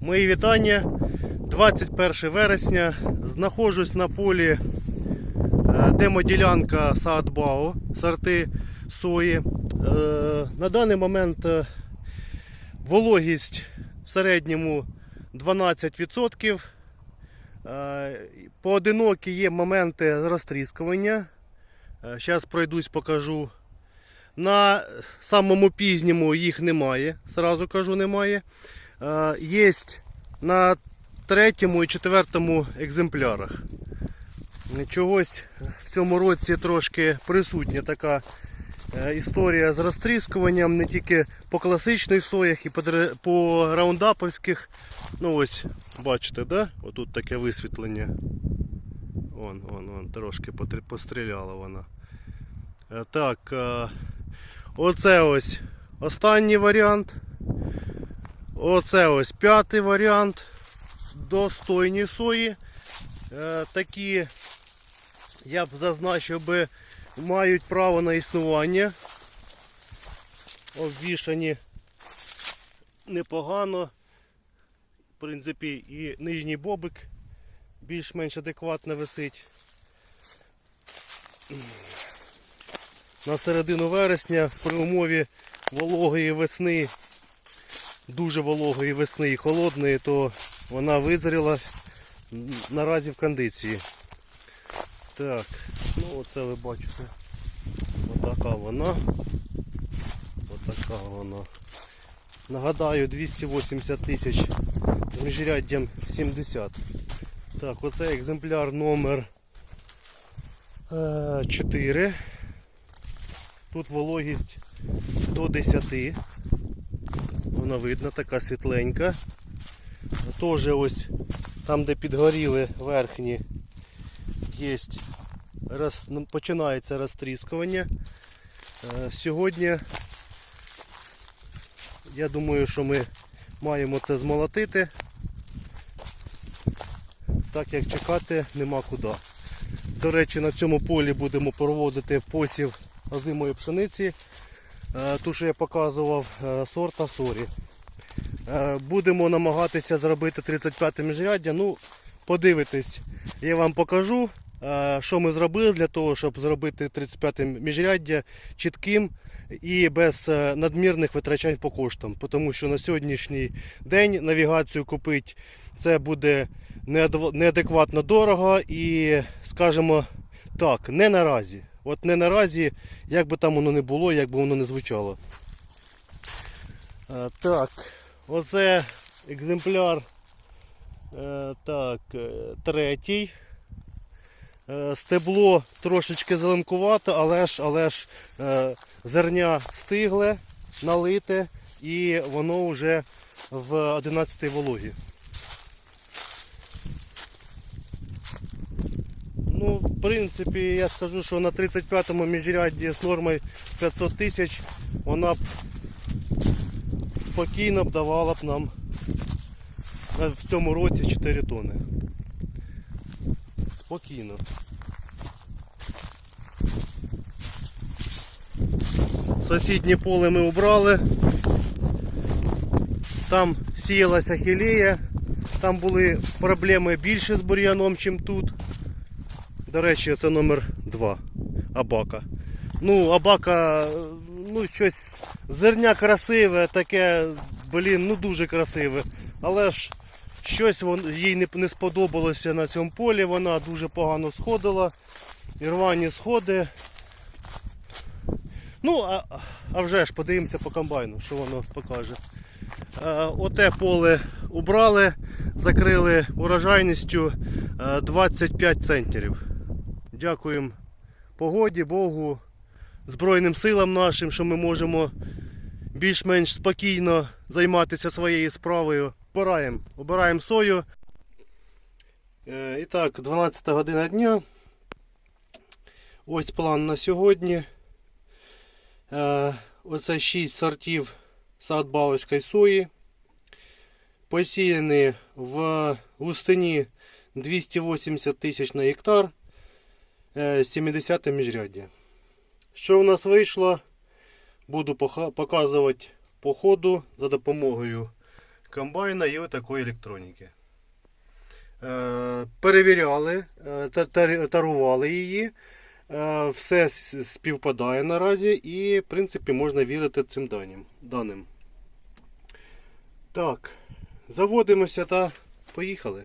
Мої вітання. 21 вересня. Знаходжусь на полі е, демоділянка Саатбао, сорти сої. Е, На даний момент е, вологість в середньому 12%. Е, Поодинокі є моменти розтріскування. Зараз пройдусь, покажу. На самому пізньому їх немає, сразу кажу, немає. Є на третьому і четвертому екземплярах. Чогось в цьому році трошки присутня така е, історія з розтріскуванням не тільки по класичних соях і по раундаповських. Ну ось, бачите, да? Отут таке висвітлення. Вон, вон, вон, трошки постріляла вона. Е, Так, е, оце ось останній варіант. Оце ось п'ятий варіант. Достойні сої. Е, такі, я б зазначив би, мають право на існування. Обвішані непогано. В принципі, і нижній бобик більш-менш адекватно висить. На середину вересня при умові вологої весни, дуже вологої весни і холодної, то вона визріла наразі в кондиції. Так, ну оце ви бачите. Отака вона. Отака вона. Нагадаю, 280 тисяч з міжряддям 70. Так, оце екземпляр номер 4. Тут вологість до 10. Вона видно, така світленька. Теж ось там, де підгоріли верхні, є роз, ну, починається розтріскування. Е, Сьогодні я думаю, що ми маємо це змолотити, так як чекати нема куди. До речі, на цьому полі будемо проводити посів озимої пшениці. Е, Ту, що я показував, е, сорта сорі. Е, Будемо намагатися зробити 35 міжряддя. Ну, подивитись, я вам покажу, що ми зробили для того, щоб зробити 35 міжряддя чітким і без надмірних витрачань по коштам. Тому що на сьогоднішній день навігацію купити це буде неадекватно дорого і, скажімо так, не наразі. От не наразі, як би там воно не було, як би воно не звучало. Е, Так, оце екземпляр е, так, е, третій. Стебло трошечки зеленкувато, але ж, але ж зерня стигле, налите і воно вже в 11 вологі. Ну, в принципі, я скажу, що на 35-му міжрядді з нормою 500 тисяч вона б спокійно б давала б нам е, в цьому році 4 тони. Спокійно. Сусіднє поле ми убрали. Там сіялася хілея, там були проблеми більше з бур'яном, ніж тут. До речі, це номер 2 Абака. Ну, Абака, е, ну, щось зерня красиве, таке, блін, ну дуже красиве. Але ж щось вон, їй не, не сподобалося на цьому полі, вона дуже погано сходила. І рвані сходи. Ну, а, а вже ж подивимося по комбайну, що воно покаже. Е, Оте поле убрали, закрили урожайністю е, 25 центнерів. Дякуємо погоді, Богу, Збройним силам нашим, що ми можемо більш-менш спокійно займатися своєю справою. Обираємо, обираємо сою. Е, І так, 12 година дня. Ось план на сьогодні. Е, Оце 6 сортів садбауської сої. Посіяні в густині 280 тисяч на гектар. Е, 70 міжряддя. Що у нас вийшло? Буду показувати по ходу за допомогою комбайна і отакої електроніки. Е, перевіряли, е, та- та- тарували її. Е, все співпадає наразі і, в принципі, можна вірити цим даним. Так, заводимося та поїхали.